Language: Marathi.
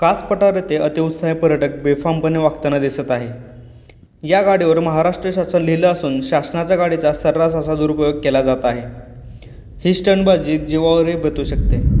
कास पठार येथे अतिउत्साही पर्यटक बेफामपणे वागताना दिसत आहे. या गाडीवर महाराष्ट्र शासन लिहिलं असून शासनाच्या गाडीचा सर्रास असा दुरुपयोग केला जात आहे. ही स्टंटबाजी जीवावरही बेतू शकते.